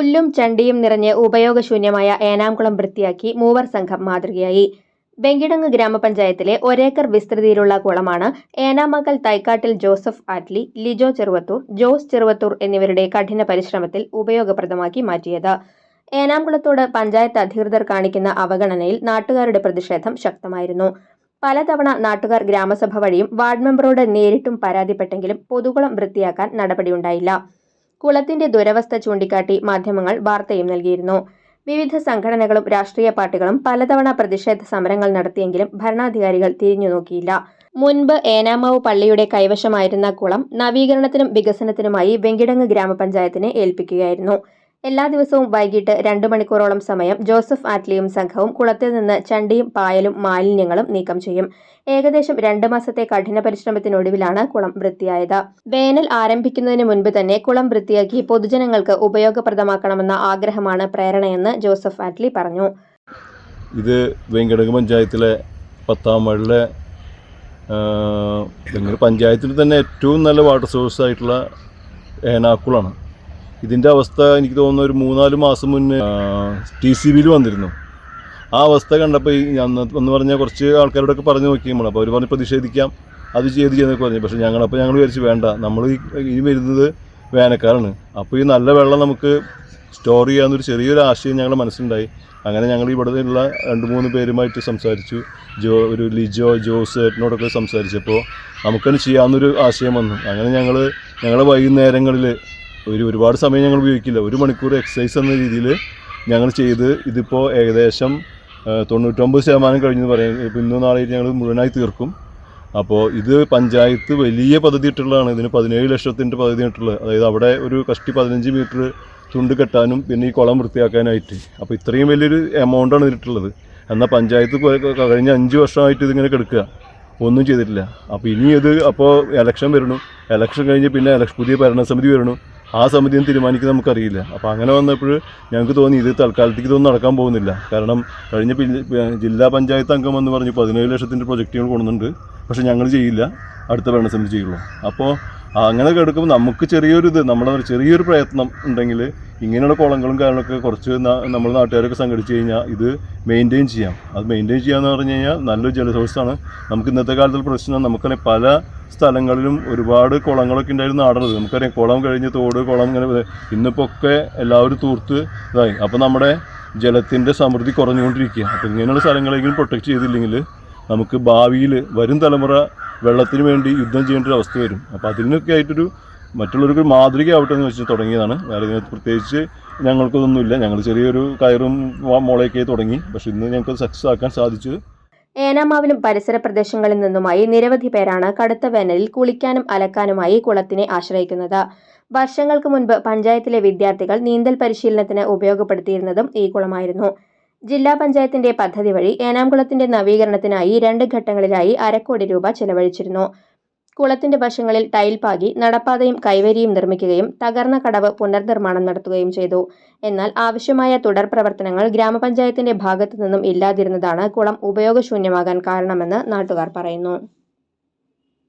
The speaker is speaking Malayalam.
പുല്ലും ചണ്ടിയും നിറഞ്ഞ് ഉപയോഗശൂന്യമായ ഏനാംകുളം വൃത്തിയാക്കി മൂവർ സംഘം മാതൃകയായി. വെങ്കിടങ്ങ് ഗ്രാമപഞ്ചായത്തിലെ ഒരേക്കർ വിസ്തൃതിയിലുള്ള കുളമാണ് ഏനാമക്കൽ തൈക്കാട്ടിൽ ജോസഫ് ആറ്റ്ലി ലിജോ ചെറുവത്തൂർ ജോസ് ചെറുവത്തൂർ എന്നിവരുടെ കഠിന പരിശ്രമത്തിൽ ഉപയോഗപ്രദമാക്കി മാറ്റിയത്. ഏനാംകുളത്തോട് പഞ്ചായത്ത് അധികൃതർ കാണിക്കുന്ന അവഗണനയിൽ നാട്ടുകാരുടെ പ്രതിഷേധം ശക്തമായിരുന്നു. പലതവണ നാട്ടുകാർ ഗ്രാമസഭ വഴിയും വാർഡ് മെമ്പറോട് നേരിട്ടും പരാതിപ്പെട്ടെങ്കിലും പൊതുകുളം വൃത്തിയാക്കാൻ നടപടിയുണ്ടായില്ല. കുളത്തിന്റെ ദുരവസ്ഥ ചൂണ്ടിക്കാട്ടി മാധ്യമങ്ങൾ വാർത്തയും നൽകിയിരുന്നു. വിവിധ സംഘടനകളും രാഷ്ട്രീയ പാർട്ടികളും പലതവണ പ്രതിഷേധ സമരങ്ങൾ നടത്തിയെങ്കിലും ഭരണാധികാരികൾ തിരിഞ്ഞു നോക്കിയില്ല. മുൻപ് ഏനാമാവ് പള്ളിയുടെ കൈവശമായിരുന്ന കുളം നവീകരണത്തിനും വികസനത്തിനുമായി വെങ്കിടങ്ങ് ഗ്രാമപഞ്ചായത്തിനെ ഏൽപ്പിക്കുകയായിരുന്നു. എല്ലാ ദിവസവും വൈകിട്ട് രണ്ടു മണിക്കൂറോളം സമയം ജോസഫ് ആറ്റ്ലിയും സംഘവും കുളത്തിൽ നിന്ന് ചണ്ടിയും പായലും മാലിന്യങ്ങളും നീക്കം ചെയ്യും. ഏകദേശം രണ്ട് മാസത്തെ കഠിന പരിശ്രമത്തിനൊടുവിലാണ് കുളം വൃത്തിയായത്. വേനൽ ആരംഭിക്കുന്നതിന് മുൻപ് തന്നെ കുളം വൃത്തിയാക്കി പൊതുജനങ്ങൾക്ക് ഉപയോഗപ്രദമാക്കണമെന്ന ആഗ്രഹമാണ് പ്രേരണയെന്ന് ജോസഫ് ആറ്റ്ലി പറഞ്ഞു. ഇത് വെങ്കടക പഞ്ചായത്തിലെ പത്താം വാർഡിലെ പഞ്ചായത്തിൽ തന്നെ ഏറ്റവും നല്ല വാട്ടർ സോഴ്സ് ആയിട്ടുള്ള ഏനാക്കുളാണ്. ഇതിന്റെ അവസ്ഥ എനിക്ക് തോന്നുന്നു ഒരു മൂന്നാൽ മാസം മുന്നേ ടി സി ബിയിൽ വന്നിരുന്നു. ആ അവസ്ഥ കണ്ടപ്പോൾ ഈ അന്ന് എന്ന് പറഞ്ഞാൽ കുറച്ച് ആൾക്കാരോടൊക്കെ പറഞ്ഞു നോക്കി നമ്മൾ അപ്പോൾ അവർ പറഞ്ഞ് പ്രതിഷേധിക്കാം. അത് ചെയ്ത് ചെയ്യുന്നൊക്കെ പറഞ്ഞു. പക്ഷേ ഞങ്ങളപ്പോൾ ഞങ്ങൾ വിചാരിച്ചു വേണ്ട. നമ്മൾ ഇനി വരുന്നത് വേനൽക്കാരാണ് അപ്പോൾ ഈ നല്ല വെള്ളം നമുക്ക് സ്റ്റോർ ചെയ്യാമെന്നൊരു ചെറിയൊരു ആശയം ഞങ്ങളുടെ മനസ്സിലുണ്ടായി. അങ്ങനെ ഞങ്ങൾ ഇവിടെ നിന്നുള്ള രണ്ട് മൂന്ന് പേരുമായിട്ട് സംസാരിച്ചു. ജോ ഒരു ലിജോ ജോസ് ഏട്ടനോടൊക്കെ സംസാരിച്ചപ്പോൾ നമുക്കത് ചെയ്യാവുന്നൊരു ആശയം വന്നു. അങ്ങനെ ഞങ്ങൾ ഞങ്ങളുടെ വൈകുന്നേരങ്ങളിൽ ഒരു ഒരുപാട് സമയം ഞങ്ങൾ ഉപയോഗിക്കില്ല. ഒരു മണിക്കൂർ എക്സസൈസ് എന്ന രീതിയിൽ ഞങ്ങൾ ചെയ്ത് ഇതിപ്പോൾ ഏകദേശം തൊണ്ണൂറ്റൊമ്പത് ശതമാനം കഴിഞ്ഞെന്ന് പറയും. ഇപ്പോൾ ഇന്നും നാളെ ഞങ്ങൾ മുഴുവനായി തീർക്കും. അപ്പോൾ ഇത് പഞ്ചായത്ത് വലിയ പദ്ധതി ഇട്ടുള്ളതാണ് ഇതിന് പതിനേഴ് ലക്ഷത്തിന്റെ പദ്ധതി ഇട്ടുള്ളത് അതായത് അവിടെ ഒരു കഷ്ടി പതിനഞ്ച് മീറ്റർ ചുണ്ട് കെട്ടാനും പിന്നെ ഈ കുളം വൃത്തിയാക്കാനായിട്ട്. അപ്പോൾ ഇത്രയും വലിയൊരു എമൗണ്ടാണ് ഇതിട്ടുള്ളത് എന്നാൽ പഞ്ചായത്ത് കഴിഞ്ഞ അഞ്ച് വർഷമായിട്ട് ഇതിങ്ങനെ കിടക്കുക. ഒന്നും ചെയ്തിട്ടില്ല. അപ്പോൾ ഇനി ഇത് അപ്പോൾ ഇലക്ഷൻ വരണു. ഇലക്ഷൻ കഴിഞ്ഞ് പിന്നെ ഇലക്ഷൻ പുതിയ ഭരണസമിതി വരണു. ആ സമിതി ഒന്നും തീരുമാനിക്കുന്നത് നമുക്കറിയില്ല. അപ്പോൾ അങ്ങനെ വന്നപ്പോൾ ഞങ്ങൾക്ക് തോന്നി ഇത് തൽക്കാലത്തേക്ക് ഇതൊന്നും നടക്കാൻ പോകുന്നില്ല. കാരണം കഴിഞ്ഞ ജില്ലാ പഞ്ചായത്ത് അംഗം എന്ന് പറഞ്ഞു പതിനേഴ് ലക്ഷത്തിന്റെ പ്രൊജക്റ്റുകൾ കൊണ്ടുണ്ട് പക്ഷേ ഞങ്ങൾ ചെയ്യില്ല. അടുത്ത ഭരണസമിതി ചെയ്യുള്ളൂ. അപ്പോൾ അങ്ങനെ എടുക്കുമ്പോൾ നമുക്ക് ചെറിയൊരു ഇത് നമ്മുടെ ചെറിയൊരു പ്രയത്നം ഉണ്ടെങ്കിൽ ഇങ്ങനെയുള്ള കുളങ്ങളും കാര്യങ്ങളൊക്കെ കുറച്ച് നമ്മൾ നാട്ടുകാരൊക്കെ സംഘടിച്ച് കഴിഞ്ഞാൽ ഇത് മെയിന്റെയിൻ ചെയ്യാം. അത് മെയിന്റെയിൻ ചെയ്യാന്ന് പറഞ്ഞു കഴിഞ്ഞാൽ നല്ലൊരു ജലസോഴ്സാണ് നമുക്ക് ഇന്നത്തെ കാലത്തുള്ള പ്രശ്നം നമുക്കറിയാം പല സ്ഥലങ്ങളിലും ഒരുപാട് കുളങ്ങളൊക്കെ ഉണ്ടായിരുന്നു നാടുള്ളത് നമുക്കറിയാം കുളം കഴിഞ്ഞ് തോട് കുളം ഇങ്ങനെ. ഇന്നിപ്പോൾ ഒക്കെ എല്ലാവരും തൂർത്ത് ഇതായി. അപ്പോൾ നമ്മുടെ ജലത്തിന്റെ സമൃദ്ധി കുറഞ്ഞുകൊണ്ടിരിക്കുക അപ്പോൾ ഇങ്ങനെയുള്ള സ്ഥലങ്ങളെങ്കിലും പ്രൊട്ടക്റ്റ് ചെയ്തില്ലെങ്കിൽ നമുക്ക് ഭാവിയിൽ വരും തലമുറ വെള്ളത്തിന് വേണ്ടി യുദ്ധം ചെയ്യേണ്ട ഒരു അവസ്ഥ വരും. അപ്പോൾ അതിനൊക്കെ ആയിട്ടൊരു മറ്റുള്ളവർക്ക് മാതൃക എന്ന് വെച്ച് തുടങ്ങിയതാണ്. വേറെ ഇതിനകത്ത് പ്രത്യേകിച്ച് ഞങ്ങൾക്കൊന്നുമില്ല. ഞങ്ങൾ ചെറിയൊരു കയറും മുളയൊക്കെ തുടങ്ങി. പക്ഷെ ഇന്ന് ഞങ്ങൾക്ക് സക്സസ് ആക്കാൻ സാധിച്ചു ഏനാമാവിലും പരിസര പ്രദേശങ്ങളിൽ നിന്നുമായി നിരവധി പേരാണ് കടുത്ത വേനലിൽ കുളിക്കാനും അലക്കാനുമായി കുളത്തിനെ ആശ്രയിക്കുന്നത്. വർഷങ്ങൾക്ക് മുൻപ് പഞ്ചായത്തിലെ വിദ്യാർത്ഥികൾ നീന്തൽ പരിശീലനത്തിന് ഉപയോഗപ്പെടുത്തിയിരുന്നതും ഈ കുളമായിരുന്നു. ജില്ലാ പഞ്ചായത്തിന്റെ പദ്ധതി വഴി ഏനാംകുളത്തിന്റെ നവീകരണത്തിനായി രണ്ട് ഘട്ടങ്ങളിലായി അരക്കോടി രൂപ ചെലവഴിച്ചിരുന്നു. കുളത്തിന്റെ വശങ്ങളിൽ ടൈൽ പാകി നടപ്പാതയും കൈവരിയും നിർമ്മിക്കുകയും തകർന്ന കടവ് പുനർനിർമ്മാണം നടത്തുകയും ചെയ്തു. എന്നാൽ ആവശ്യമായ തുടർ പ്രവർത്തനങ്ങൾ ഗ്രാമപഞ്ചായത്തിന്റെ ഭാഗത്തു നിന്നും ഇല്ലാതിരുന്നതാണ് കുളം ഉപയോഗശൂന്യമാകാൻ കാരണമെന്ന് നാട്ടുകാർ പറയുന്നു.